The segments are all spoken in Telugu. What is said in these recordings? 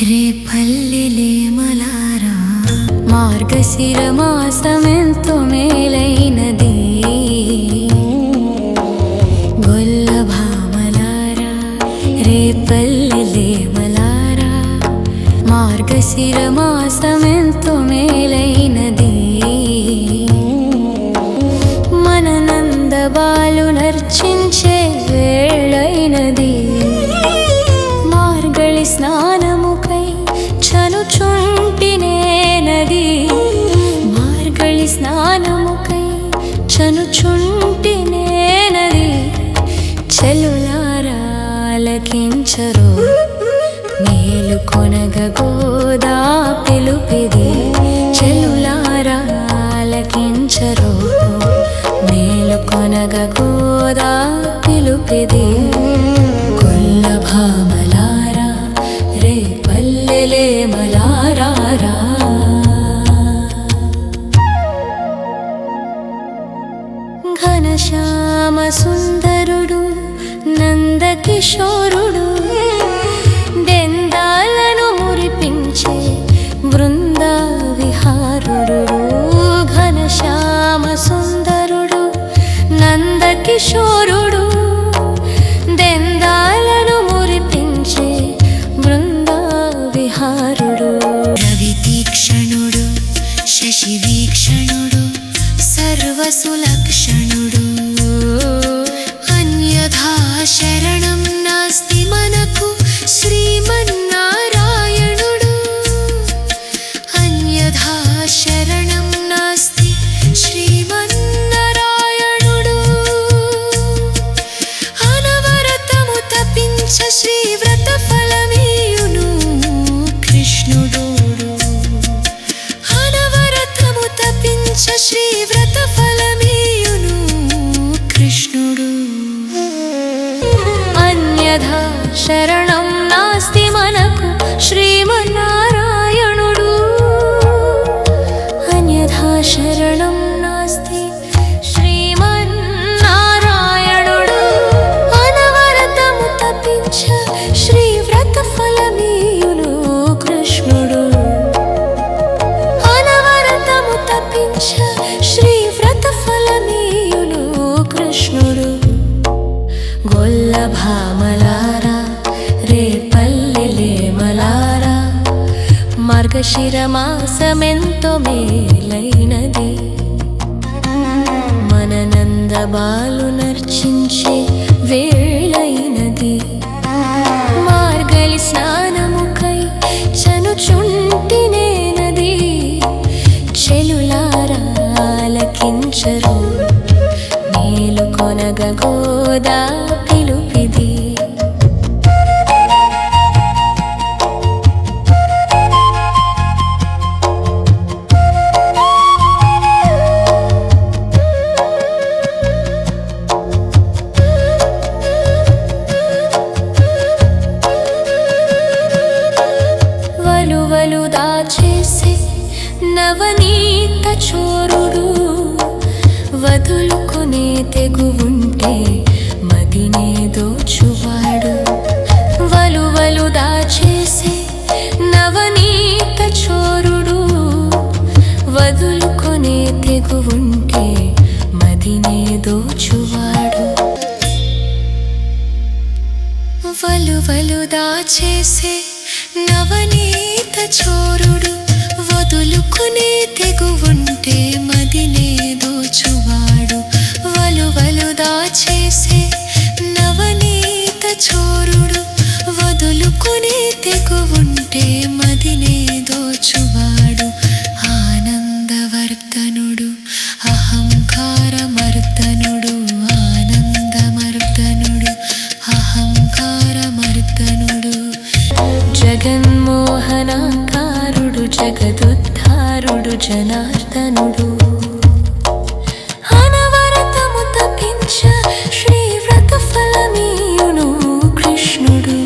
రే పల్లెలే మలారా మార్గశిర మాసమెంతో మేలైనది. గొల్ల భామలారా రే పల్లెలే మలారా మార్గశిర మాసమెంతో మేలైన చెలులారాలకించరు. మేలు కొనగ గోదా పిలుపిది. చెలులారాలకించరు. మేలు కొనగ గోదా పిలుపిది. కొల్ల భామలారా రే పల్లెలే మలారారా. ఘనశ్యామ సుందర నందకిషోరుడు దెందాలను మురిపించే బృంద విహారుడు ఘనశ్యామ సుందరుడు నందకిషోరుడు దెందాలను మురిపించే బృంద విహారుడు రవి తీక్షణుడు శశి వీక్షణుడు సర్వసులక్షణుడు శరణం నాస్తి మనకు శ్రీమన్నారాయణుడు. అన్యథా శరణం నాస్తి శ్రీమన్నారాయణుడు. అనవరతము తపించ శ్రీవ్రత ఫలమీయును కృష్ణుడు అనవరతము శ్రీవ్రత కృష్ణుడు. శిరమాసమెంతో మేలైనది. మన బాలు నర్చించే వేళైనది. మార్గలి స్నానముకై చనుచుంటినేనది చెలులారాలకించరు. మేలు కొనగ గోదా వలువలు దాచేసి నవనీత చోరుడు. వదులుకునే తెగువుంటే మదినే దోచువాడు. వలువలు దాచేసి నవనీత చోరుడు. వదులుకునే తెగువుంటే మదినే దోచువాడు. వలువలు దాచేసే నవనీత చోరుడు వదులుకునే తెగువుంటే మదినే దోచువాడు వలువలు దాచేసే నవనీత చోరుడు వదులుకునే తెగువుంటే మదినే జనార్దనుడు అనవరతము తపించ శ్రీవ్రత ఫలమీయును కృష్ణుడు.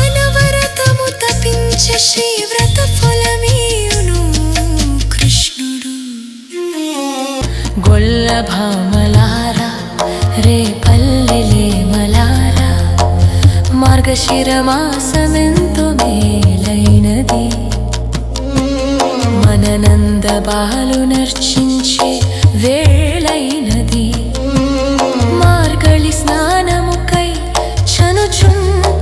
అనవరతము తపించ శ్రీవ్రత ఫలమీయును కృష్ణుడు. గొల్ల భామలారా రే పల్లెలే మలారా మార్గశిర మాసమెంతో మేలైనది మన నర్చించే వేళైనది. మార్గళి స్నానముకై చనుచుంటినేనది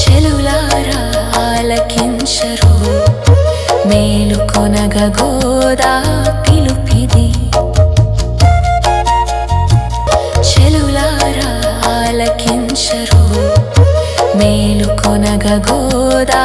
చెలులారా ఆలకించరు. మేలు కొనగ గోదా పిలుపిది. చెలులారా ఆలకించరు. మేలు కొనగ గోదా